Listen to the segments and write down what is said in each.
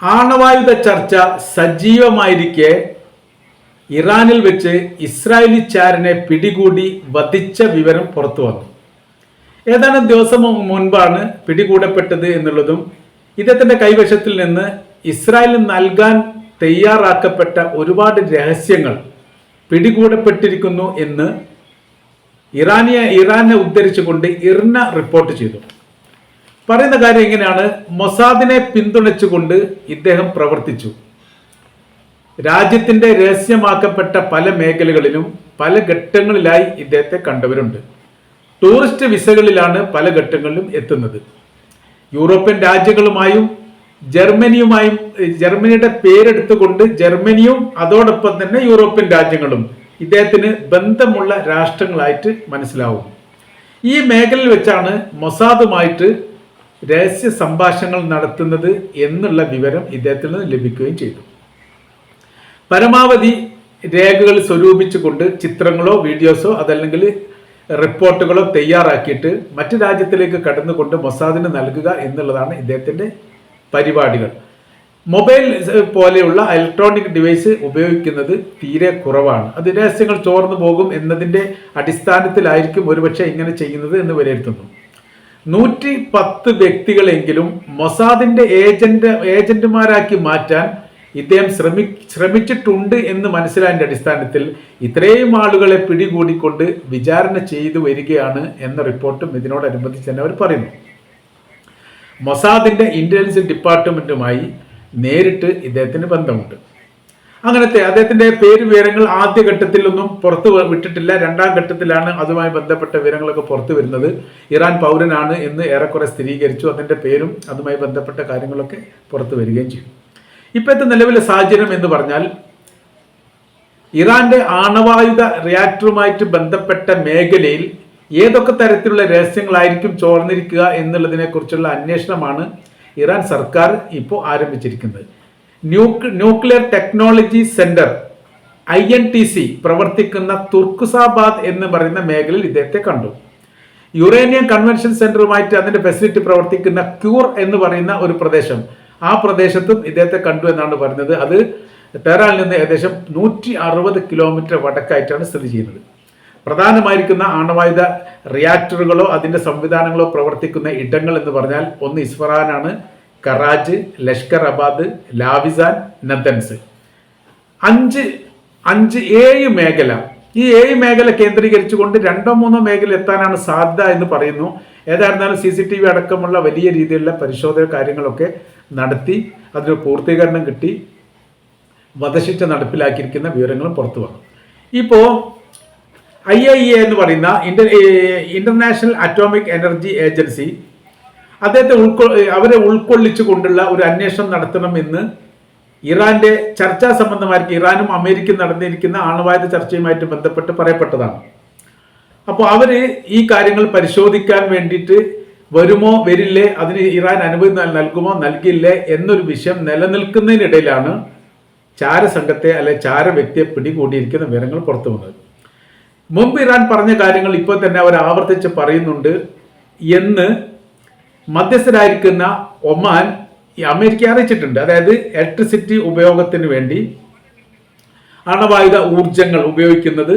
ആണവായുധ ചർച്ച സജീവമായിരിക്കെ ഇറാനിൽ വെച്ച് ഇസ്രായേലി ചാരനെ പിടികൂടി വധിച്ച വിവരം പുറത്തു വന്നു. ഏതാനും ദിവസം മുൻപാണ് പിടികൂടപ്പെട്ടത് എന്നുള്ളതും ഇദ്ദേഹത്തിന്റെ കൈവശത്തിൽ നിന്ന് ഇസ്രായേലിന് നൽകാൻ തയ്യാറാക്കപ്പെട്ട ഒരുപാട് രഹസ്യങ്ങൾ പിടികൂടപ്പെട്ടിരിക്കുന്നു എന്ന് ഇറാനിയ ഇറാനെ ഉദ്ധരിച്ചുകൊണ്ട് ഇർന റിപ്പോർട്ട് ചെയ്തു. പറയുന്ന കാര്യം എങ്ങനെയാണ്? മൊസാദിനെ പിന്തുണച്ചുകൊണ്ട് ഇദ്ദേഹം പ്രവർത്തിച്ചു. രാജ്യത്തിന്റെ രഹസ്യമാക്കപ്പെട്ട പല മേഖലകളിലും പല ഘട്ടങ്ങളിലായി ഇദ്ദേഹത്തെ കണ്ടവരുണ്ട്. ടൂറിസ്റ്റ് വിസകളിലാണ് പല ഘട്ടങ്ങളിലും എത്തുന്നത്. യൂറോപ്യൻ രാജ്യങ്ങളുമായും ജർമ്മനിയുമായും ജർമ്മനിയുടെ പേരെടുത്തുകൊണ്ട് ജർമ്മനിയും അതോടൊപ്പം തന്നെ യൂറോപ്യൻ രാജ്യങ്ങളും ഇദ്ദേഹത്തിന് ബന്ധമുള്ള രാഷ്ട്രങ്ങളായിട്ട് മനസ്സിലാവും. ഈ മേഖലയിൽ വെച്ചാണ് മൊസാദുമായിട്ട് രഹസ്യ സംഭാഷണങ്ങൾ നടത്തുന്നത് എന്നുള്ള വിവരം ഇദ്ദേഹത്തിൽ നിന്ന് ലഭിക്കുകയും ചെയ്തു. പരമാവധി രേഖകൾ സ്വരൂപിച്ചുകൊണ്ട് ചിത്രങ്ങളോ വീഡിയോസോ അതല്ലെങ്കിൽ റിപ്പോർട്ടുകളോ തയ്യാറാക്കിയിട്ട് മറ്റു രാജ്യത്തിലേക്ക് കടന്നുകൊണ്ട് മൊസാദിന് നൽകുക എന്നുള്ളതാണ് ഇദ്ദേഹത്തിന്റെ പരിപാടികൾ. മൊബൈൽ പോലെയുള്ള ഇലക്ട്രോണിക് ഡിവൈസ് ഉപയോഗിക്കുന്നത് തീരെ കുറവാണ്. അത് രഹസ്യങ്ങൾ ചോർന്നു പോകും എന്നതിന്റെ അടിസ്ഥാനത്തിലായിരിക്കും ഒരുപക്ഷെ ഇങ്ങനെ ചെയ്യുന്നത് എന്ന് വിലയിരുത്തുന്നു. നൂറ്റി പത്ത് വ്യക്തികളെങ്കിലും മൊസാദിന്റെ ഏജന്റ് ഏജന്റുമാരാക്കി മാറ്റാൻ ഇദ്ദേഹം ശ്രമി ശ്രമിച്ചിട്ടുണ്ട് എന്ന് മനസ്സിലായതിന്റെ അടിസ്ഥാനത്തിൽ ഇത്രയും ആളുകളെ പിടികൂടിക്കൊണ്ട് വിചാരണ ചെയ്തു വരികയാണ് എന്ന റിപ്പോർട്ടും ഇതിനോടനുബന്ധിച്ച് തന്നെ അവർ പറയുന്നു. മൊസാദിന്റെ ഇന്റലിജൻസ് ഡിപ്പാർട്ട്മെന്റുമായി നേരിട്ട് ഇദ്ദേഹത്തിന് ബന്ധമുണ്ട്. അങ്ങനത്തെ അദ്ദേഹത്തിന്റെ പേര് വിവരങ്ങൾ ആദ്യഘട്ടത്തിലൊന്നും പുറത്തു വിട്ടിട്ടില്ല. രണ്ടാം ഘട്ടത്തിലാണ് അതുമായി ബന്ധപ്പെട്ട വിവരങ്ങളൊക്കെ പുറത്തു വരുന്നത്. ഇറാൻ പൗരനാണ് എന്ന് ഏറെക്കുറെ സ്ഥിരീകരിച്ചു. അതിന്റെ പേരും അതുമായി ബന്ധപ്പെട്ട കാര്യങ്ങളൊക്കെ പുറത്തു വരികയും ചെയ്യും. ഇപ്പോഴത്തെ നിലവിലെ സാഹചര്യം എന്ന് പറഞ്ഞാൽ ഇറാന്റെ ആണവായുധ റിയാക്ടറുമായിട്ട് ബന്ധപ്പെട്ട മേഖലയിൽ ഏതൊക്കെ തരത്തിലുള്ള രഹസ്യങ്ങളായിരിക്കും ചോർന്നിരിക്കുക എന്നുള്ളതിനെ കുറിച്ചുള്ള അന്വേഷണമാണ് ഇറാൻ സർക്കാർ ഇപ്പോൾ ആരംഭിച്ചിരിക്കുന്നത്. Nuclear technology centre I N T C പ്രവർത്തിക്കുന്ന തുർക്കുസാബാദ് എന്ന് പറയുന്ന മേഖലയിൽ ഇദ്ദേഹത്തെ കണ്ടു. യുറേനിയം കൺവെൻഷൻ സെന്ററുമായിട്ട് അതിന്റെ ഫെസിലിറ്റി പ്രവർത്തിക്കുന്ന ക്യൂർ എന്ന് പറയുന്ന ഒരു പ്രദേശം. ആ പ്രദേശത്തും ഇദ്ദേഹത്തെ കണ്ടു എന്നാണ് പറഞ്ഞത്. അത് ടെഹ്റാനിൽ നിന്ന് ഏകദേശം നൂറ്റി അറുപത് കിലോമീറ്റർ വടക്കായിട്ടാണ് സ്ഥിതി ചെയ്യുന്നത്. പ്രധാനമായിരിക്കുന്ന ആണവായുധ റിയാക്ടറുകളോ അതിന്റെ സംവിധാനങ്ങളോ പ്രവർത്തിക്കുന്ന ഇടങ്ങൾ എന്ന് പറഞ്ഞാൽ ഒന്ന് ഇസ്ഫറാനാണ് കറാജ് ലഷ്കർ അബാദ് ലാവിസാൻ നദൻസ് അഞ്ച് അഞ്ച് ഏഴ് മേഖല. ഈ ഏഴ് മേഖല കേന്ദ്രീകരിച്ചുകൊണ്ട് രണ്ടോ മൂന്നോ മേഖല എത്താനാണ് സാധ്യത എന്ന് പറയുന്നു. ഏതായിരുന്നാലും സി സി ടി വി അടക്കമുള്ള വലിയ രീതിയിലുള്ള പരിശോധന കാര്യങ്ങളൊക്കെ നടത്തി അതിന് പൂർത്തീകരണം കിട്ടി വധശിക്ഷ നടപ്പിലാക്കിയിരിക്കുന്ന വിവരങ്ങളും പുറത്തു വന്നു. ഇപ്പോൾ ഐ ഐ എ എന്ന് പറയുന്ന inter international atomic energy agency അദ്ദേഹത്തെ ഉൾക്കൊ അവരെ ഉൾക്കൊള്ളിച്ചു കൊണ്ടുള്ള ഒരു അന്വേഷണം നടത്തണമെന്ന് ഇറാന്റെ ചർച്ചാ സംബന്ധമായിരിക്കും ഇറാനും അമേരിക്കയും നടന്നിരിക്കുന്ന ആണവായുധ ചർച്ചയുമായിട്ട് ബന്ധപ്പെട്ട് പറയപ്പെട്ടതാണ്. അപ്പോൾ അവർ ഈ കാര്യങ്ങൾ പരിശോധിക്കാൻ വേണ്ടിയിട്ട് വരുമോ വരില്ലേ അതിന് ഇറാൻ അനുമതി നൽകുമോ നൽകില്ലേ എന്നൊരു വിഷയം നിലനിൽക്കുന്നതിനിടയിലാണ് ചാരസംഘത്തെ അല്ലെ ചാര വ്യക്തിയെ പിടികൂടിയിരിക്കുന്ന വിവരങ്ങൾ പുറത്തു വന്നത്. മുമ്പ് ഇറാൻ പറഞ്ഞ കാര്യങ്ങൾ ഇപ്പോൾ തന്നെ അവർ ആവർത്തിച്ച് പറയുന്നുണ്ട് എന്ന് മധ്യസ്ഥരായിരിക്കുന്ന ഒമാൻ ഈ അമേരിക്ക അറിയിച്ചിട്ടുണ്ട്. അതായത് ഇലക്ട്രിസിറ്റി ഉപയോഗത്തിന് വേണ്ടി അണവായുധ ഊർജങ്ങൾ ഉപയോഗിക്കുന്നത്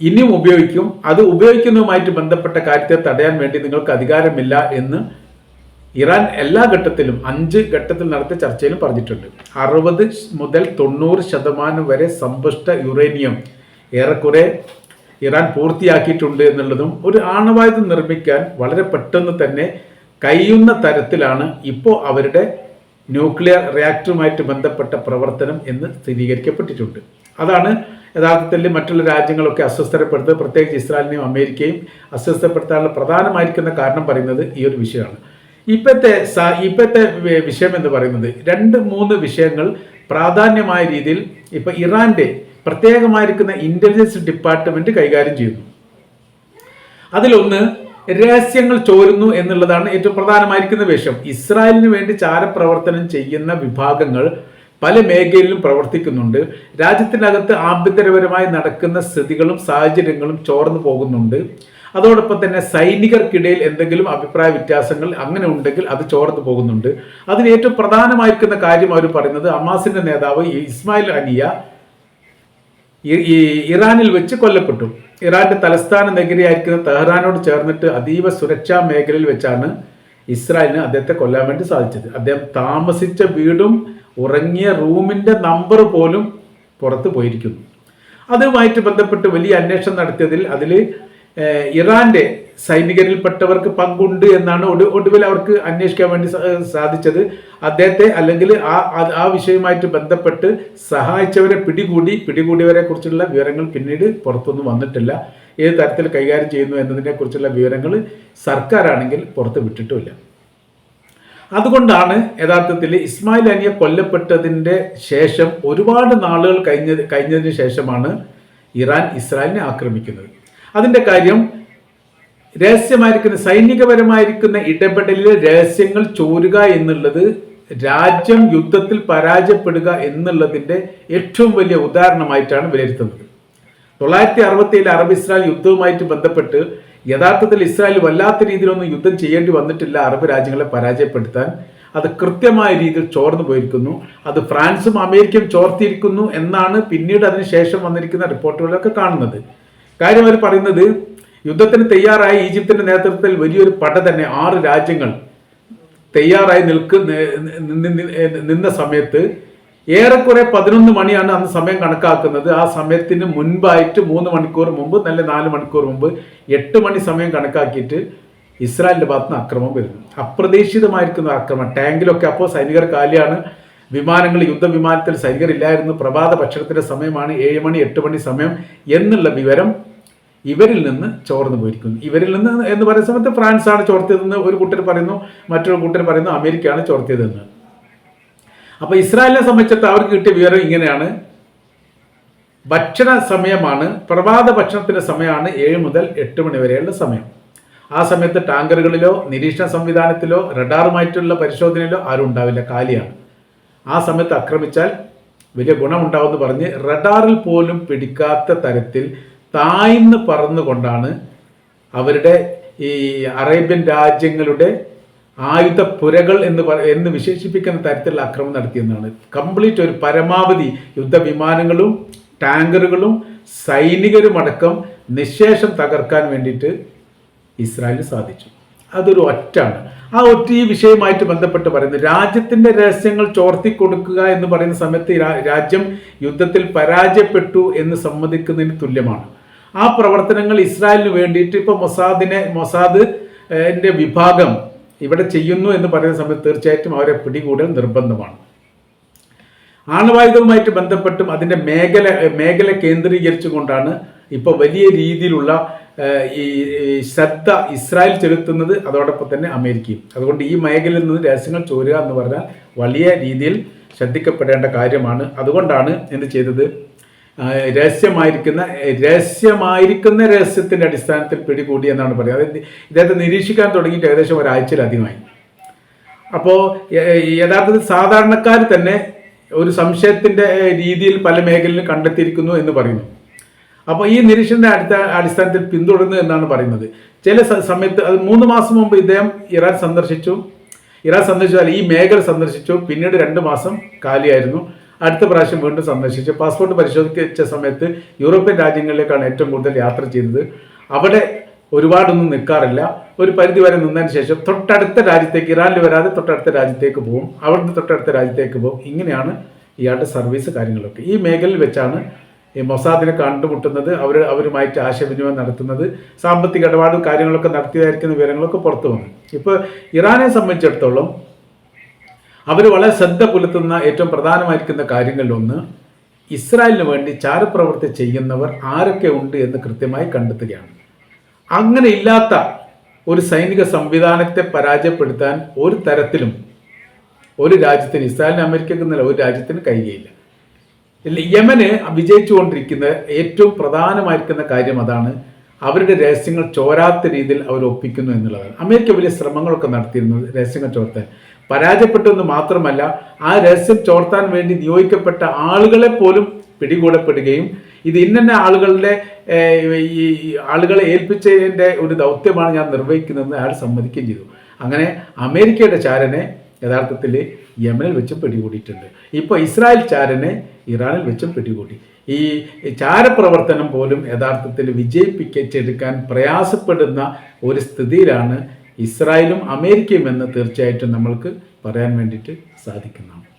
ഇനിയും ഉപയോഗിക്കും. അത് ഉപയോഗിക്കുന്നതുമായിട്ട് ബന്ധപ്പെട്ട കാര്യത്തെ തടയാൻ വേണ്ടി നിങ്ങൾക്ക് അധികാരമില്ല എന്ന് ഇറാൻ എല്ലാ ഘട്ടത്തിലും അഞ്ച് ഘട്ടത്തിൽ നടത്തിയ ചർച്ചയിലും പറഞ്ഞിട്ടുണ്ട്. അറുപത് മുതൽ തൊണ്ണൂറ് ശതമാനം വരെ സമ്പുഷ്ട യുറേനിയം ഏറെക്കുറെ ഇറാൻ പൂർത്തിയാക്കിയിട്ടുണ്ട് എന്നുള്ളതും ഒരു ആണവായുധം നിർമ്മിക്കാൻ വളരെ പെട്ടെന്ന് തന്നെ കഴിയുന്ന തരത്തിലാണ് ഇപ്പോൾ അവരുടെ ന്യൂക്ലിയർ റിയാക്ടറുമായിട്ട് ബന്ധപ്പെട്ട പ്രവർത്തനം എന്ന് സ്ഥിരീകരിക്കപ്പെട്ടിട്ടുണ്ട്. അതാണ് യഥാർത്ഥത്തിൽ മറ്റുള്ള രാജ്യങ്ങളൊക്കെ അസ്വസ്ഥപ്പെടുത്തുന്നത് പ്രത്യേകിച്ച് ഇസ്രായേലിനെയും അമേരിക്കയും അസ്വസ്ഥപ്പെടുത്താനുള്ള പ്രധാനമായിരിക്കുന്ന കാരണം പറയുന്നത് ഈ ഒരു വിഷയമാണ്. ഇപ്പോഴത്തെ ഇപ്പോഴത്തെ വിഷയം എന്ന് പറയുന്നത് രണ്ട് മൂന്ന് വിഷയങ്ങൾ പ്രാധാന്യമായ രീതിയിൽ ഇപ്പോൾ ഇറാന്റെ പ്രത്യേകമായിരിക്കുന്ന ഇന്റലിജൻസ് ഡിപ്പാർട്ട്മെന്റ് കൈകാര്യം ചെയ്യുന്നു. അതിലൊന്ന് രഹസ്യങ്ങൾ ചോരുന്നു എന്നുള്ളതാണ് ഏറ്റവും പ്രധാനമായിരിക്കുന്ന വിഷയം ഇസ്രായേലിന് വേണ്ടി ചാരപ്രവർത്തനം ചെയ്യുന്ന വിഭാഗങ്ങൾ പല മേഖലയിലും പ്രവർത്തിക്കുന്നുണ്ട്. രാജ്യത്തിനകത്ത് ആഭ്യന്തരപരമായി നടക്കുന്ന സ്ഥിതികളും സാഹചര്യങ്ങളും ചോർന്നു പോകുന്നുണ്ട്. അതോടൊപ്പം തന്നെ സൈനികർക്കിടയിൽ എന്തെങ്കിലും അഭിപ്രായ വ്യത്യാസങ്ങൾ അങ്ങനെ ഉണ്ടെങ്കിൽ അത് ചോർന്നു പോകുന്നുണ്ട്. അതിന് ഏറ്റവും പ്രധാനമായിരിക്കുന്ന കാര്യം അവർ പറയുന്നത് അമാസിന്റെ നേതാവ് ഇസ്മായിൽ അനിയ ഈ- ഇറാനിൽ വെച്ച് കൊല്ലപ്പെട്ടു. ഇറാന്റെ തലസ്ഥാന നഗരിയായിരിക്കുന്ന തെഹ്റാനോട് ചേർന്നിട്ട് അതീവ സുരക്ഷാ മേഖലയിൽ വെച്ചാണ് ഇസ്രായേലിന് അദ്ദേഹത്തെ കൊല്ലാൻ വേണ്ടി സാധിച്ചത്. അദ്ദേഹം താമസിച്ച വീടും ഉറങ്ങിയ റൂമിന്റെ നമ്പർ പോലും പുറത്തു പോയിരിക്കുന്നു. അതുമായിട്ട് ബന്ധപ്പെട്ട് വലിയ അന്വേഷണം നടത്തിയതിൽ അതിൽ ഇറാന്റെ സൈനികരിൽപ്പെട്ടവർക്ക് പങ്കുണ്ട് എന്നാണ് ഒടു ഒടുവിൽ അവർക്ക് അന്വേഷിക്കാൻ വേണ്ടി സാധിച്ചത്. അദ്ദേഹത്തെ അല്ലെങ്കിൽ ആ- ആ വിഷയവുമായിട്ട് ബന്ധപ്പെട്ട് സഹായിച്ചവരെ പിടികൂടി പിടികൂടിയവരെ കുറിച്ചുള്ള വിവരങ്ങൾ പിന്നീട് പുറത്തൊന്നും വന്നിട്ടില്ല. ഏത് തരത്തിൽ കൈകാര്യം ചെയ്യുന്നു എന്നതിനെ കുറിച്ചുള്ള വിവരങ്ങൾ സർക്കാരാണെങ്കിൽ പുറത്ത് വിട്ടിട്ടുമില്ല. അതുകൊണ്ടാണ് യഥാർത്ഥത്തിൽ ഇസ്മായിൽ അനിയെ കൊല്ലപ്പെട്ടതിന്റെ ശേഷം ഒരുപാട് നാളുകൾ കഴിഞ്ഞ കഴിഞ്ഞതിന് ശേഷമാണ് ഇറാൻ ഇസ്രായേലിനെ ആക്രമിക്കുന്നത്. അതിന്റെ കാര്യം രഹസ്യമായിരിക്കുന്ന സൈനികപരമായിരിക്കുന്ന ഇടപെടലിലെ രഹസ്യങ്ങൾ ചോരുക എന്നുള്ളത് രാജ്യം യുദ്ധത്തിൽ പരാജയപ്പെടുക എന്നുള്ളതിന്റെ ഏറ്റവും വലിയ ഉദാഹരണമായിട്ടാണ് വിലയിരുത്തുന്നത്. തൊള്ളായിരത്തി അറുപത്തിയേഴ് അറബ് ഇസ്രായേൽ യുദ്ധവുമായിട്ട് ബന്ധപ്പെട്ട് യഥാർത്ഥത്തിൽ ഇസ്രായേൽ വല്ലാത്ത രീതിയിലൊന്നും യുദ്ധം ചെയ്യേണ്ടി വന്നിട്ടില്ല അറബ് രാജ്യങ്ങളെ പരാജയപ്പെടുത്താൻ. അത് കൃത്യമായ രീതിയിൽ ചോർന്നു പോയിരിക്കുന്നു. അത് ഫ്രാൻസും അമേരിക്കയും ചോർത്തിയിരിക്കുന്നു എന്നാണ് പിന്നീട് അതിനുശേഷം വന്നിരിക്കുന്ന റിപ്പോർട്ടുകളൊക്കെ കാണുന്നത്. കാര്യം അവർ പറയുന്നത് യുദ്ധത്തിന് തയ്യാറായി ഈജിപ്തിന്റെ നേതൃത്വത്തിൽ വലിയൊരു പട തന്നെ ആറ് രാജ്യങ്ങൾ തയ്യാറായി നിൽക്കുന്ന നിന്ന സമയത്ത് ഏറെക്കുറെ പതിനൊന്ന് മണിയാണ് അന്ന് സമയം കണക്കാക്കുന്നത്. ആ സമയത്തിന് മുൻപായിട്ട് മൂന്ന് മണിക്കൂർ മുമ്പ് നല്ല നാല് മണിക്കൂർ മുമ്പ് എട്ട് മണി സമയം കണക്കാക്കിയിട്ട് ഇസ്രായേലിന്റെ ഭാഗത്ത് നിന്ന് ആക്രമണം വരുന്നു. അപ്രതീക്ഷിതമായിരിക്കുന്ന ആക്രമണം ടാങ്കിലൊക്കെ അപ്പോൾ സൈനികർ കാലിയാണ്. വിമാനങ്ങൾ യുദ്ധവിമാനത്തിൽ സൈനികർ ഇല്ലായിരുന്നു. പ്രഭാത ഭക്ഷണത്തിന്റെ സമയമാണ് ഏഴ് മണി എട്ട് മണി സമയം എന്നുള്ള വിവരം ഇവരിൽ നിന്ന് ചോർന്നു പോയിരിക്കുന്നു. ഇവരിൽ നിന്ന് എന്ന് പറയുന്ന സമയത്ത് ഫ്രാൻസ് ആണ് ചോർത്തിയതെന്ന് ഒരു കൂട്ടർ പറയുന്നു മറ്റൊരു കൂട്ടർ പറയുന്നു അമേരിക്കയാണ് ചോർത്തിയതെന്ന്. അപ്പോൾ ഇസ്രായേലിനെ സംബന്ധിച്ചിട്ട് അവർക്ക് കിട്ടിയ വിവരം ഇങ്ങനെയാണ്. ഭക്ഷണ സമയമാണ് പ്രഭാത ഭക്ഷണത്തിന്റെ സമയമാണ് ഏഴ് മുതൽ എട്ട് മണി വരെയുള്ള സമയം. ആ സമയത്ത് ടാങ്കറുകളിലോ നിരീക്ഷണ സംവിധാനത്തിലോ റഡാറുമായിട്ടുള്ള പരിശോധനയിലോ ആരും ഉണ്ടാവില്ല കാലിയാണ്. ആ സമയത്ത് ആക്രമിച്ചാൽ വലിയ ഗുണമുണ്ടാവുമെന്ന് പറഞ്ഞ് റഡാറിൽ പോലും പിടിക്കാത്ത തരത്തിൽ താഴ്ന്ന് പറന്നുകൊണ്ടാണ് അവരുടെ ഈ അറേബ്യൻ രാജ്യങ്ങളുടെ ആയുധ പുരകൾ എന്ന് എന്ന് വിശേഷിപ്പിക്കുന്ന തരത്തിലുള്ള ആക്രമണം നടത്തിയെന്നാണ്. കംപ്ലീറ്റ് ഒരു പരമാവധി യുദ്ധവിമാനങ്ങളും ടാങ്കറുകളും സൈനികരുമടക്കം നിശേഷം തകർക്കാൻ വേണ്ടിയിട്ട് ഇസ്രായേലിന് സാധിച്ചു. അതൊരു ഒറ്റാണ്. ആ ഒറ്റ ഈ വിഷയമായിട്ട് ബന്ധപ്പെട്ട് പറയുന്നത് രാജ്യത്തിന്റെ രഹസ്യങ്ങൾ ചോർത്തി കൊടുക്കുക എന്ന് പറയുന്ന സമയത്ത് രാജ്യം യുദ്ധത്തിൽ പരാജയപ്പെട്ടു എന്ന് സമ്മതിക്കുന്നതിന് തുല്യമാണ്. ആ പ്രവർത്തനങ്ങൾ ഇസ്രായേലിന് വേണ്ടിയിട്ട് ഇപ്പോൾ മൊസാദിനെ മൊസാദ് എന്റെ വിഭാഗം ഇവിടെ ചെയ്യുന്നു എന്ന് പറയുന്ന സമയത്ത് തീർച്ചയായിട്ടും അവരെ പിടികൂടൽ നിർബന്ധമാണ്. ആണവായുധവുമായിട്ട് ബന്ധപ്പെട്ടും അതിന്റെ മേഖല മേഖല കേന്ദ്രീകരിച്ചുകൊണ്ടാണ് ഇപ്പോൾ വലിയ രീതിയിലുള്ള ഈ ശ്രദ്ധ ഇസ്രായേൽ ചെലുത്തുന്നത് അതോടൊപ്പം തന്നെ അമേരിക്കയും. അതുകൊണ്ട് ഈ മേഖലയിൽ നിന്ന് രഹസ്യങ്ങൾ ചോരുക എന്ന് പറഞ്ഞാൽ വലിയ രീതിയിൽ ശ്രദ്ധിക്കപ്പെടേണ്ട കാര്യമാണ്. അതുകൊണ്ടാണ് എന്ത് ചെയ്തത്? രഹസ്യമായിരിക്കുന്ന രഹസ്യമായിരിക്കുന്ന രഹസ്യത്തിന്റെ അടിസ്ഥാനത്തിൽ പിടികൂടി എന്നാണ് പറയുന്നത് അത് ഇദ്ദേഹത്തെ നിരീക്ഷിക്കാൻ തുടങ്ങിയിട്ട് ഏകദേശം ഒരാഴ്ചയിലധികമായി. അപ്പോൾ യഥാർത്ഥത്തിൽ സാധാരണക്കാർ തന്നെ ഒരു സംശയത്തിന്റെ രീതിയിൽ പല മേഖലയിലും കണ്ടെത്തിയിരിക്കുന്നു എന്ന് പറയുന്നു. അപ്പോൾ ഈ അടുത്ത അടിസ്ഥാനത്തിൽ പിന്തുടരുന്നു എന്നാണ് പറയുന്നത്. ചില സമയത്ത് അത് മൂന്ന് മാസം മുമ്പ് ഇദ്ദേഹം ഇറാൻ സന്ദർശിച്ചു. ഇറാൻ സന്ദർശിച്ചാൽ ഈ മേഖല സന്ദർശിച്ചു. പിന്നീട് രണ്ട് മാസം കാലിയായിരുന്നു. അടുത്ത പ്രാവശ്യം വീണ്ടും സന്ദർശിച്ച് പാസ്പോർട്ട് പരിശോധിച്ച സമയത്ത് യൂറോപ്യൻ രാജ്യങ്ങളിലേക്കാണ് ഏറ്റവും കൂടുതൽ യാത്ര ചെയ്തത്. അവിടെ ഒരുപാടൊന്നും നിൽക്കാറില്ല ഒരു പരിധി വരെ നിന്നതിന് ശേഷം തൊട്ടടുത്ത രാജ്യത്തേക്ക് ഇറാനിൽ വരാതെ തൊട്ടടുത്ത രാജ്യത്തേക്ക് പോകും. അവിടുന്ന് തൊട്ടടുത്ത രാജ്യത്തേക്ക് പോകും. ഇങ്ങനെയാണ് ഇയാളുടെ സർവീസ് കാര്യങ്ങളൊക്കെ. ഈ മേഖലയിൽ വെച്ചാണ് ഈ മൊസാദിനെ കണ്ടുമുട്ടുന്നത്. അവർ അവരുമായിട്ട് ആശയവിനിമയം നടത്തുന്നത്. സാമ്പത്തിക ഇടപാടും കാര്യങ്ങളൊക്കെ നടത്തിയതായിരിക്കുന്ന വിവരങ്ങളൊക്കെ പുറത്തു വന്നു. ഇപ്പോൾ ഇറാനെ സംബന്ധിച്ചിടത്തോളം അവർ വളരെ ശ്രദ്ധ പുലർത്തുന്ന ഏറ്റവും പ്രധാനമായിരിക്കുന്ന കാര്യങ്ങളിലൊന്ന് ഇസ്രായേലിന് വേണ്ടി ചാരപ്രവൃത്തി ചെയ്യുന്നവർ ആരൊക്കെ ഉണ്ട് എന്ന് കൃത്യമായി കണ്ടെത്തുകയാണ്. അങ്ങനെ ഇല്ലാത്ത ഒരു സൈനിക സംവിധാനത്തെ പരാജയപ്പെടുത്താൻ ഒരു തരത്തിലും ഒരു രാജ്യത്തിന് ഇസ്രായേലിന് അമേരിക്കക്ക് നില ഒരു രാജ്യത്തിന് കഴിയുകയില്ല. യമന് വിജയിച്ചുകൊണ്ടിരിക്കുന്ന ഏറ്റവും പ്രധാനമായിരിക്കുന്ന കാര്യം അതാണ് അവരുടെ രഹസ്യങ്ങൾ ചോരാത്ത രീതിയിൽ അവർ ഒപ്പിക്കുന്നു എന്നുള്ളതാണ്. അമേരിക്ക വലിയ ശ്രമങ്ങളൊക്കെ നടത്തിയിരുന്നു രഹസ്യങ്ങൾ ചോർത്താൻ. പരാജയപ്പെട്ടു എന്ന് മാത്രമല്ല ആ രഹസ്യം ചോർത്താൻ വേണ്ടി നിയോഗിക്കപ്പെട്ട ആളുകളെ പോലും പിടികൂടപ്പെടുകയും ഇത് ഇന്ന ആളുകളുടെ ഈ ആളുകളെ ഏൽപ്പിച്ചതിന്റെ ഒരു ദൗത്യമാണ് ഞാൻ നിർവഹിക്കുന്നതെന്ന് അയാൾ സമ്മതിക്കുകയും ചെയ്തു. അങ്ങനെ അമേരിക്കയുടെ ചാരനെ യഥാർത്ഥത്തിൽ യമനിൽ വെച്ചും പിടികൂടിയിട്ടുണ്ട്. ഇപ്പോൾ ഇസ്രായേൽ ചാരനെ ഇറാനിൽ വെച്ചും പിടികൂടി. ഈ ചാരപ്രവർത്തനം പോലും യഥാർത്ഥത്തിൽ വിജയിപ്പിച്ചെടുക്കാൻ പ്രയാസപ്പെടുന്ന ഒരു സ്ഥിതിയിലാണ് ഇസ്രായേലും അമേരിക്കയും എന്ന് തീർച്ചയായിട്ടും നമ്മൾക്ക് പറയാൻ വേണ്ടിയിട്ട് സാധിക്കുന്നതാണ്.